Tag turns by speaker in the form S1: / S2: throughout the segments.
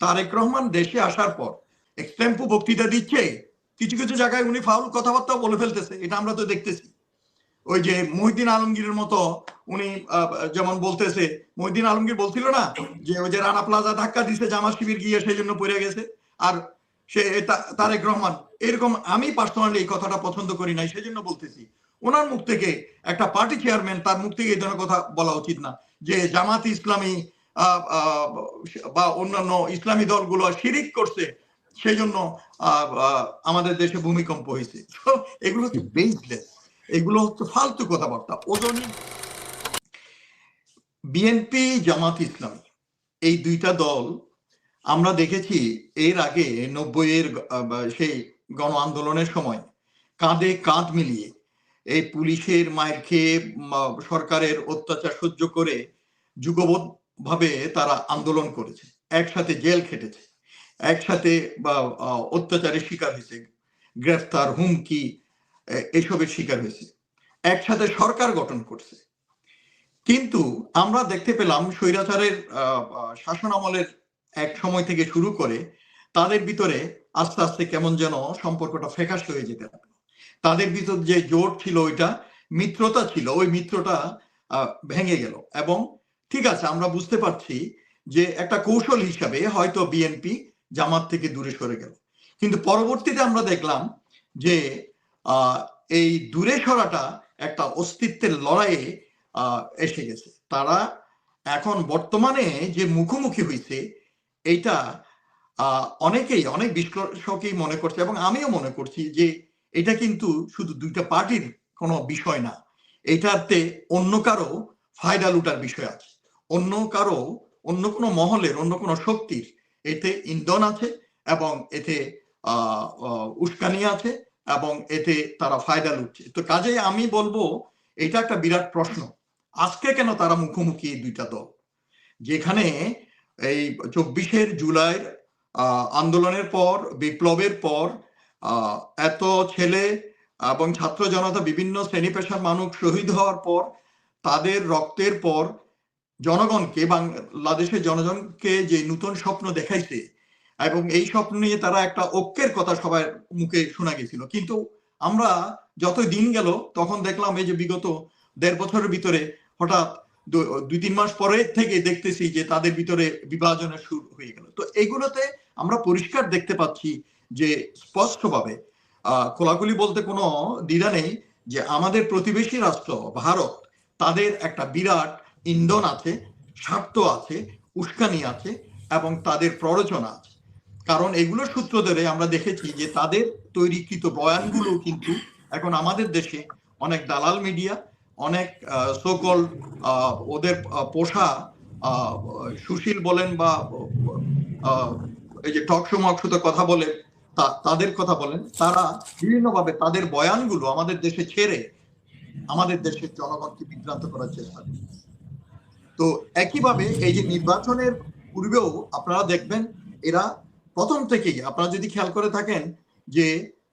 S1: তারেক রহমান দেশে আসার পর এক্সটেম্পো বক্তৃতা দিচ্ছে, কিছু কিছু জায়গায় উনি ফাউল কথাবার্তা বলে ফেলতেছে, এটা আমরা তো দেখতেছি। ওই যে মহিউদ্দিন আলমগীরের মতো উনি যেমন বলতেছে, মহিউদ্দিন আলমগীর বলছিল না যে ওই যে রানা প্লাজা ধাক্কা দিছে জামা শিবির গিয়ে সেই জন্য পড়ে গেছে, আর সে তারেক রহমান, এরকম আমি পার্সোনালি এই কথাটা পছন্দ করি নাই, সেই জন্য বলতেছি। ওনার মুখ থেকে একটা পার্টি চেয়ারম্যান তার মুখ থেকে এই ধরনের কথা বলা উচিত না, যে জামাত ইসলামী বা অন্যান্য ইসলামী দলগুলো শিরিক করছে সেই জন্য আমাদের দেশে ভূমিকম্প হয়েছে। এগুলো হচ্ছে বেসলেস এগুলো হচ্ছে ফালতু কথাবার্তা। ওজনই বিএনপি জামাত ইসলামী, এই দুইটা দল, আমরা দেখেছি এর আগে নব্বই এর সেই গণ আন্দোলনের সময়, কাঁধে কাঁধ মিলিয়ে এই পুলিশের মায়ের খেয়ে সরকারের অত্যাচার সহ্য করে যুগবোধ ভাবে তারা আন্দোলন করেছে। একসাথে জেল খেটেছে, একসাথে বা অত্যাচারের শিকার হয়েছে, গ্রেফতার, হুমকি এসবের শিকার হয়েছে। একসাথে সরকার গঠন করছে। কিন্তু আমরা দেখতে পেলাম স্বৈরাচারের শাসন আমলের এক সময় থেকে শুরু করে তাদের ভিতরে আস্তে আস্তে কেমন যেন সম্পর্কটা ফ্যাকাশ হয়ে যেতে লাগল। তাদের ভিতর যে জোট ছিল ওইটা, মিত্রতা ছিল, ওই মিত্রটা ভেঙে গেল এবং ঠিক আছে, আমরা বুঝতে পারছি যে একটা কৌশল হিসাবে হয়তো বিএনপি জামাত থেকে দূরে সরে গেল। কিন্তু পরবর্তীতে আমরা দেখলাম যে এই দূরে সরাটা একটা অস্তিত্বের লড়াইয়ে এসে গেছে। তারা এখন বর্তমানে যে মুখোমুখি হয়েছে এইটা অনেকেই, অনেক বিশ্লেষকই মনে করছে এবং আমিও মনে করছি যে এটা কিন্তু শুধু দুইটা পার্টির কোনো বিষয় না, এটাতে অন্য কারও ফায়দা লুটার বিষয় আছে। অন্য কারও অন্য কোনো মহলের অন্য কোনো শক্তির এতে ইন্ধন আছে এবং এতে উস্কানি আছে এবং এতে তারা ফায়দা লুটছে। তো কাজে আমি বলব এটা একটা বিরাট প্রশ্ন। আজকে কেন তারা মুখোমুখি এই দুইটা দল? যেখানে এই চব্বিশের আহ, আন্দোলনের পর বিপ্লবের পর এত ছেলে এবং ছাত্র জনতা বিভিন্ন শ্রেণি পেশার মানুষ শহীদ হওয়ার পর তাদের রক্তের পর জনগণকে বাংলাদেশের জনগণকে যে নতুন স্বপ্ন দেখাইছে, এবং এই স্বপ্ন নিয়ে তারা একটা ঐক্যের কথা সবার মুখে শোনা গেছিল। কিন্তু আমরা যত দিন গেল, তখন দেখলাম এই যে বিগত দেড় বছরের ভিতরে হঠাৎ দুই তিন মাস পরে থেকে দেখতেছি যে তাদের ভিতরে বিভাজনের শুরু হয়ে গেল। তো এগুলোতে আমরা পরিষ্কার দেখতে পাচ্ছি যে স্পষ্টভাবে আহ খোলাখুলি বলতে কোনো দ্বিধা নেই যে আমাদের প্রতিবেশী রাষ্ট্র, ভারত, তাদের একটা বিরাট ইন্ধন আছে, স্বার্থ আছে, উস্কানি আছে এবং তাদের প্ররোচনা আছে। কারণ এগুলোর সূত্র ধরে আমরা দেখেছি যে তাদের তৈরিকৃত বয়ানগুলো কিন্তু এখন আমাদের দেশে অনেক দালাল মিডিয়া, অনেক সোকল ওদের পোষা সুশীল বলেন বা এই যে টক সমক্ষত কথা বলে তাদের কথা বলেন, তারা বিভিন্নভাবে তাদের বয়ানগুলো আমাদের দেশে ছেড়ে আমাদের দেশের জনগণকে বিভ্রান্ত করার চেষ্টা করে তো একইভাবে এই যে নির্বাচনের পূর্বেও আপনারা দেখবেন এরা প্রথম থেকেই আপনারা যদি খেয়াল করে থাকেন যে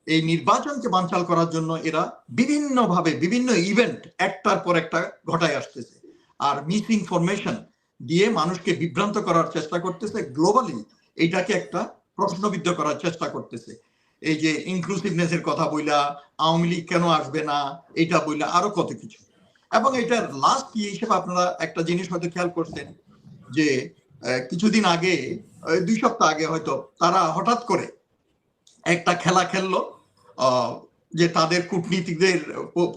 S1: এই নির্বাচনকে বানচাল করার জন্য এরা বিভিন্নভাবে বিভিন্ন ইভেন্ট একটার পর একটা ঘটায় আসতেছে। আর মিস ইনফরমেশন দিয়ে মানুষকে বিভ্রান্ত করার চেষ্টা করতেছে গ্লোবালি এইটাকে একটা প্রশ্নবিদ্ধ করার চেষ্টা করতেছে। এই যে ইনক্লুসিভনেস এর কথা বইলা, আওয়ামী লীগ কেন আসবে না, এটা বইলা আরও কত কিছু। এবং এটার লাস্ট ইয়ে হিসেবে আপনারা একটা জিনিস হয়তো খেয়াল করছেন যে কিছুদিন আগে দুই সপ্তাহ আগে হয়তো তারা হঠাৎ করে একটা খেলা খেললো যে তাদের কূটনীতিকদের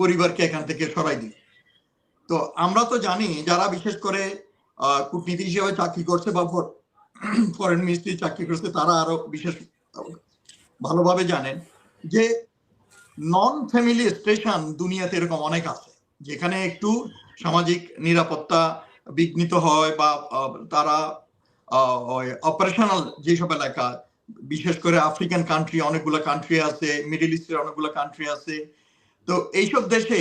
S1: পরিবারকে এখান থেকে সরাই দিল। তো আমরা তো জানি যারা বিশেষ করে কূটনীতি হিসেবে চাকরি করছে বা ফরেন মিনিস্ট্রি চাকরি করছে, তারা আরও বিশেষ ভালোভাবে জানেন যে নন ফ্যামিলি স্টেশন দুনিয়াতে এরকম অনেক আছে। যেখানে একটু সামাজিক নিরাপত্তা বিঘ্নিত হয় বা তারা অপারেশনাল যেসব এলাকা, বিশেষ করে আফ্রিকান কান্ট্রি অনেকগুলো কান্ট্রি আছে মিডল ইস্টের অনেকগুলো কান্ট্রি আছে। তো এইসব দেশে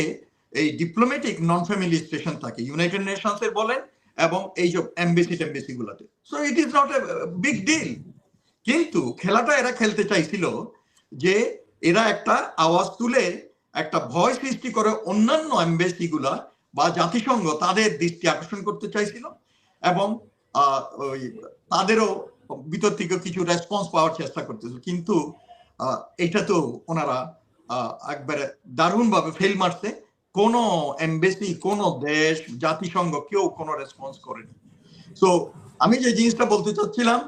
S1: এই ডিপ্লোম্যাটিক নন ফ্যামিলি স্টেশন থাকে ইউনাইটেড নেশনস এর বলেন, এবং এইসব এমবেসি টেম্বেসি গুলাতে। So it is not a big deal কিন্তু খেলাটা এরা খেলতে চাইছিল যে, এরা একটা আওয়াজ তুলে একটা ভয় সৃষ্টি করে অন্যান্য এমবেসি গুলা বা জাতিসংঘ তাদের দৃষ্টি আকর্ষণ করতে চাইছিল এবং ওই তাদেরও ভিতর থেকে কিছু রেসপন্স পাওয়ার চেষ্টা করতেছিল। কিন্তু এটা তো ওনারা একবারে দারুণ ভাবে ফেল মারছে। কোন এমবেসি কোন দেশ, জাতিসংঘ কেউ কোনো রেসপন্স করেনি। তো আমি যে জিনিসটা বলতে চাচ্ছিলাম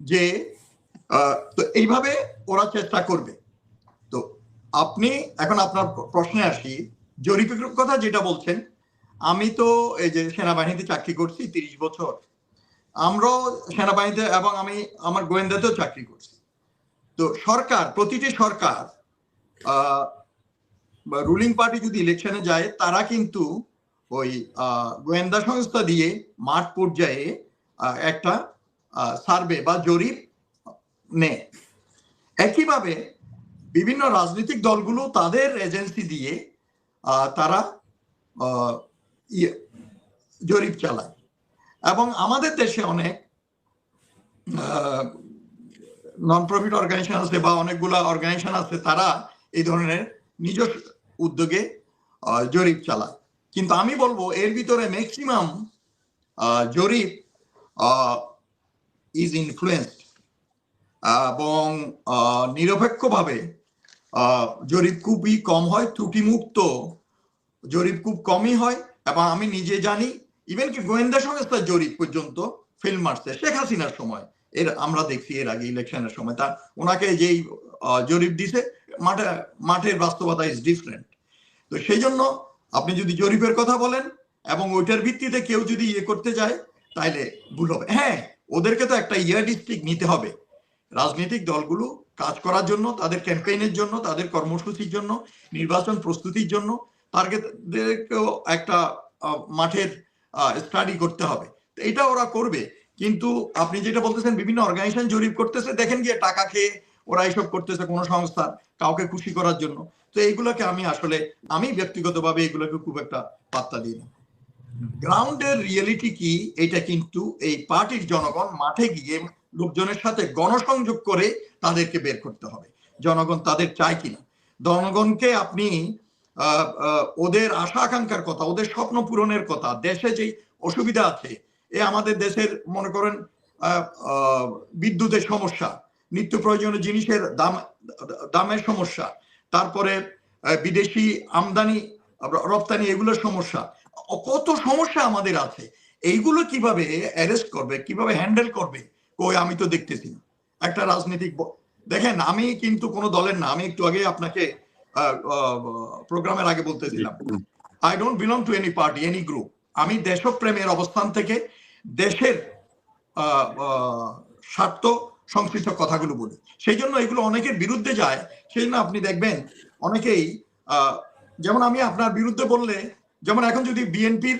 S1: যে তো এইভাবে ওরা চেষ্টা করবে। আপনি এখন আপনার প্রশ্নে আসি। জরিপের কথা যেটা বলছেন, আমি তো এই যে সেনাবাহিনীতে চাকরি করছি তিরিশ বছর। আমরাও সেনাবাহিনীতে এবং আমি আমার গোয়েন্দাতেও চাকরি করছি। তো সরকার, প্রতিটি সরকার রুলিং পার্টি যদি ইলেকশনে যায়, তারা কিন্তু ওই গোয়েন্দা সংস্থা দিয়ে মাঠ পর্যায়ে একটা সার্ভে বা জরিপ নেয়। একইভাবে বিভিন্ন রাজনৈতিক দলগুলো তাদের এজেন্সি দিয়ে তারা ইয়ে, জরিপ চালায়। এবং আমাদের দেশে অনেক নন প্রফিট অর্গানাইজেশন আছে বা অনেকগুলা অর্গানাইজেশন আছে তারা এই ধরনের নিজস্ব উদ্যোগে জরিপ চালায়। কিন্তু আমি বলব এর ভিতরে ম্যাক্সিমাম জরিপ ইজ ইনফ্লুয়েন্সড এবং নিরপেক্ষভাবে জরিপ খুবই কম হয়, ত্রুটিমুক্ত জরিপ খুব কমই হয়, এবং আমি নিজে জানি ইভেন কি গোয়েন্দা সংস্থার জরিপ পর্যন্ত ফেল মারছে, শেখ হাসিনার সময়। এর আমরা দেখছি এর আগে ইলেকশনের সময়, তা ওনাকে যেই জরিপ দিছে, মাঠে, মাঠের বাস্তবতা ইজ ডিফারেন্ট তো সেই জন্য আপনি যদি জরিপের কথা বলেন, এবং ওইটার ভিত্তিতে কেউ যদি ইয়ে করতে যায়, তাইলে ভুল হবে। হ্যাঁ ওদেরকে তো একটা ইয়ার ডিস্ট্রিক্ট নিতে হবে। রাজনৈতিক দলগুলো কাজ করার জন্য, তাদের ক্যাম্পেইনের জন্য, তাদের কর্মসূচির জন্য, নির্বাচন প্রস্তুতির জন্য তাদেরকেও একটা মাঠের স্টাডি করতে হবে। এটা ওরা করবে। কিন্তু আপনি যেটা বলতেছেন, বিভিন্ন অর্গানাইজেশন জরিপ করতেছে, দেখেন গিয়ে টাকা খেয়ে ওরা এইসব করতেছে কোনো সংস্থা কাউকে খুশি করার জন্য। তো এইগুলোকে আমি আসলে, আমি ব্যক্তিগতভাবে এগুলোকে খুব একটা পাত্তা দিই না। গ্রাউন্ডের রিয়েলিটি কি? এটা কিন্তু এই পার্টির জনগণ মাঠে গিয়ে লোকজনের সাথে গণসংযোগ করে তাদেরকে বের করতে হবে। জনগণ তাদের চায় কিনা? জনগণকে আপনি ওদের আশা আকাঙ্ক্ষার কথা, ওদের স্বপ্ন পূরণের কথা, দেশে যে অসুবিধা আছে, এ আমাদের দেশের, মনে করেন বিদ্যুতের সমস্যা, নিত্য প্রয়োজনীয় জিনিসের দাম, দামের সমস্যা, তারপরে বিদেশি আমদানি রপ্তানি এগুলোর সমস্যা, কত সমস্যা আমাদের আছে। এইগুলো কীভাবে অ্যারেস্ট করবে, কীভাবে হ্যান্ডেল করবে? কই আমি তো দেখতেছি না। একটা রাজনৈতিক দেখেন আমি কিন্তু কোনো দলের না আমি একটু আগে আপনাকে প্রোগ্রামের আগে বলতেছিলাম। I don't belong to any party any group আমি দেশপ্রেমের অবস্থান থেকে দেশের স্বার্থ সংশ্লিষ্ট কথাগুলো বলি। সেই জন্য এগুলো অনেকের বিরুদ্ধে যায়। সেই জন্য আপনি দেখবেন অনেকেই আহ, যেমন আমি আপনার বিরুদ্ধে বললে যেমন এখন যদি বিএনপির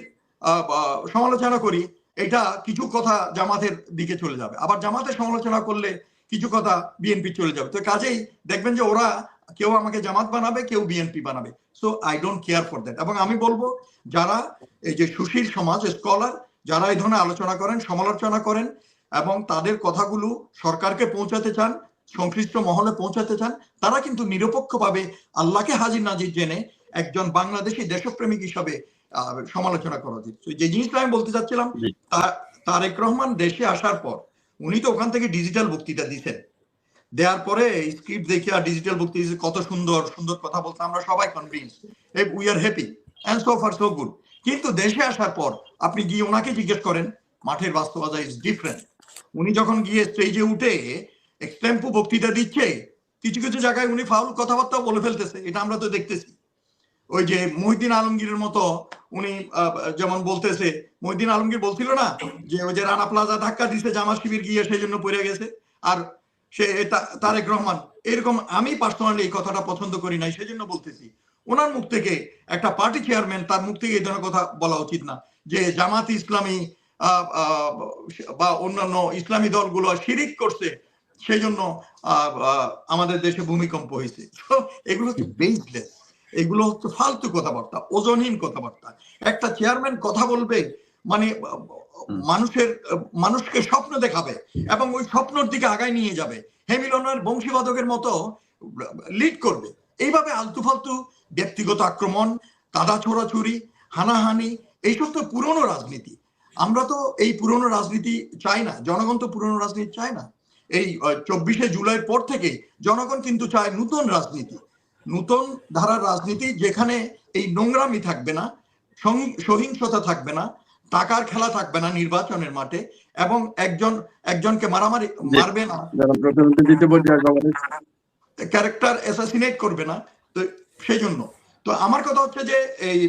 S1: সমালোচনা করি এটা কিছু কথা জামাতের দিকে চলে যাবে। আবার জামাতের সমালোচনা করলে কিছু কথা বিএনপি চলে যাবে। তো কাজেই দেখবেন যে ওরা কেউ আমাকে জামাত বানাবে, কেউ বিএনপি বানাবে। So I don't care for that এবং আমি বলব, যারা এই যে সুশীল সমাজ স্কলার যারা এই ধরনের আলোচনা করেন, সমালোচনা করেন, এবং তাদের কথাগুলো সরকারকে পৌঁছাতে চান, সংশ্লিষ্ট মহলে পৌঁছাতে চান, তারা কিন্তু নিরপেক্ষভাবে আল্লাহকে হাজির নাজির জেনে একজন বাংলাদেশি দেশপ্রেমিক হিসাবে সমালোচনা করা উচিত। যে জিনিসটা আমি বলতে চাচ্ছিলাম তারেক রহমান দেশে আসার পর উনি তো ওখান থেকে ডিজিটাল বক্তৃতা দিচ্ছেন দেওয়ার পরে স্ক্রিপ্ট দেখে আর ডিজিটাল বক্তৃতা কত সুন্দর সুন্দর কথা বলতে আমরা সবাই convince we are happy and so far so good কিন্তু দেশে আসার পর আপনি গিয়ে ওনাকে জিজ্ঞেস করেন মাঠের বাস্তবতা ইজ ডিফারেন্ট উনি যখন গিয়ে স্টেজে উঠে এক্সটেম্পো বক্তৃতা দিচ্ছে কিছু কিছু জায়গায় উনি ফাউল কথাবার্তা বলে ফেলতেছে এটা আমরা তো দেখতেছি। ওই যে মহিউদ্দিন আলমগীরের মতো উনি যেমন বলতেছে মহিদিন আলমগীর বলছিল না যে ওই যে রানা প্লাজা ধাক্কা দিছে জামা শিবির গিয়ে সেই জন্য পড়ে গেছে। আর সে তারেক রহমান, এরকম আমি পার্সোনালি এই কথাটা পছন্দ করি নাই, সেই জন্য বলতেছি। ওনার মুখ থেকে একটা পার্টি চেয়ারম্যান তার মুখ থেকে এই ধরনের কথা বলা উচিত না যে জামাত ইসলামী বা অন্যান্য ইসলামী দলগুলো শিরিক করছে, সেই জন্য আমাদের দেশে ভূমিকম্প হয়েছে। এগুলো হচ্ছে বেসলেস এগুলো হচ্ছে ফালতু কথাবার্তা, ওজনহীন কথাবার্তা। একটা চেয়ারম্যান কথা বলবে মানে মানুষের, মানুষকে স্বপ্ন দেখাবে এবং ওই স্বপ্নর দিকে আগায় নিয়ে যাবে। হেমিলনের বংশীবাদকের মতো লিড করবে। এইভাবে আলতু ফালতু ব্যক্তিগত আক্রমণ কাদা ছোড়াছুরি হানাহানি, এইসব তো পুরনো রাজনীতি। আমরা তো এই পুরনো রাজনীতি চাই না, জনগণ তো পুরনো রাজনীতি চায় না। এই চব্বিশে জুলাইয়ের পর থেকে জনগণ কিন্তু চায় নতুন রাজনীতি। নতুন ধারার রাজনীতি যেখানে এই নোংরামি থাকবে না সহিংসতা থাকবে না টাকার খেলা থাকবে না নির্বাচনের মাঠে এবং একজন একজনকে মারামারি মারবে না। ক্যারেক্টার অ্যাসাসিনেট করবে না তো সেই জন্য তো আমার কথা হচ্ছে যে এই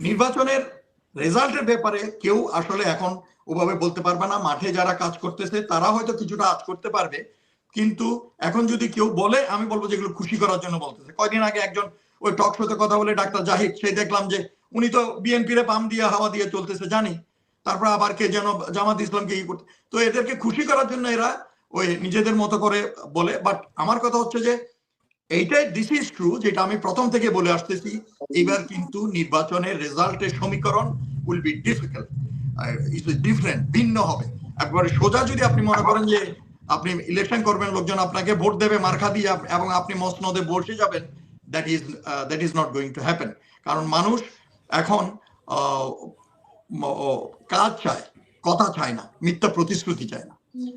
S1: নির্বাচনের রেজাল্টের ব্যাপারে কেউ আসলে এখন ওভাবে বলতে পারবে না। মাঠে যারা কাজ করতেছে তারা হয়তো কিছুটা আজ করতে পারবে কিন্তু এখন যদি কেউ বলে, আমি বলব যে এগুলো খুশি করার জন্য বলতেছে। কয়দিন আগে একজন ওই টক শোতে কথা বলে ডাক্তার জাহিদ, সেই দেখলাম যে উনি তো বিএনপির পাম দিয়ে হাওয়া দিয়ে চলতেছে, জানি। তারপর আবার কে যেন জামাত ইসলামকে ই করতে তো এদেরকে খুশি করার জন্য এরা ওই নিজেদের মতো করে বলে। বাট আমার কথা হচ্ছে যে এইটাই দিস ইজ ট্রু যেটা আমি প্রথম থেকে বলে আসতেছি। এবার কিন্তু নির্বাচনের রেজাল্টের সমীকরণ will be difficult it's different ভিন্ন হবে। একবারে সোজা যদি আপনি মনে করেন যে আপনি ইলেকশন করবেন, লোকজন আপনাকে ভোট দেবে মার্কা দিয়ে এবং আপনি মসনদে বসে যাবেন that is that is not going to happen কারণ মানুষ এখন কাজ চায়, কথা চায় না, মিথ্যা প্রতিশ্রুতি চায় না।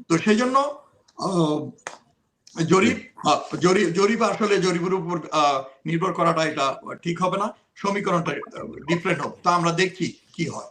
S1: তো সেই জন্য জরিপ জরিপ আসলে জরিপের উপর নির্ভর করাটা এটা ঠিক হবে না, সমীকরণটা ডিফারেন্ট হবে। তা আমরা দেখছি কি হয়।